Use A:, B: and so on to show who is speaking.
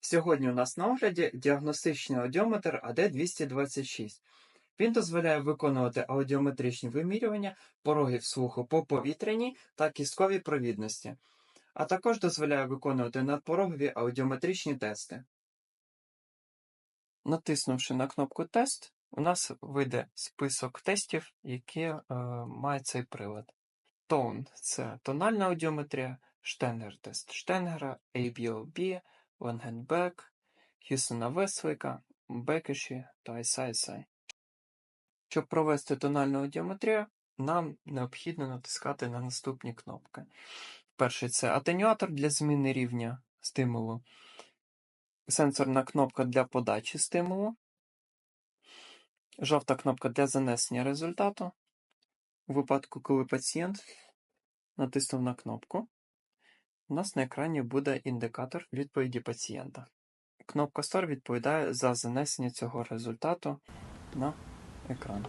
A: Сьогодні у нас на огляді діагностичний аудіометр AD226. Він дозволяє виконувати аудіометричні вимірювання порогів слуху по повітряній та кістковій провідності, а також дозволяє виконувати надпорогові аудіометричні тести. Натиснувши на кнопку Тест, у нас вийде список тестів, які е, має цей прилад. Tone – це тональна аудіометрія, Штенгер тест Штенгера, ABOB, Лангенбек, Хюсена Веслика, Бекеші та ISI. Щоб провести тональну аудіометрію, нам необхідно натискати на наступні кнопки. Перший це атенюатор для зміни рівня стимулу, сенсорна кнопка для подачі стимулу, жовта кнопка для занесення результату. У випадку, коли пацієнт натиснув на кнопку, у нас на екрані буде індикатор відповіді пацієнта. Кнопка Start відповідає за занесення цього результату на екран.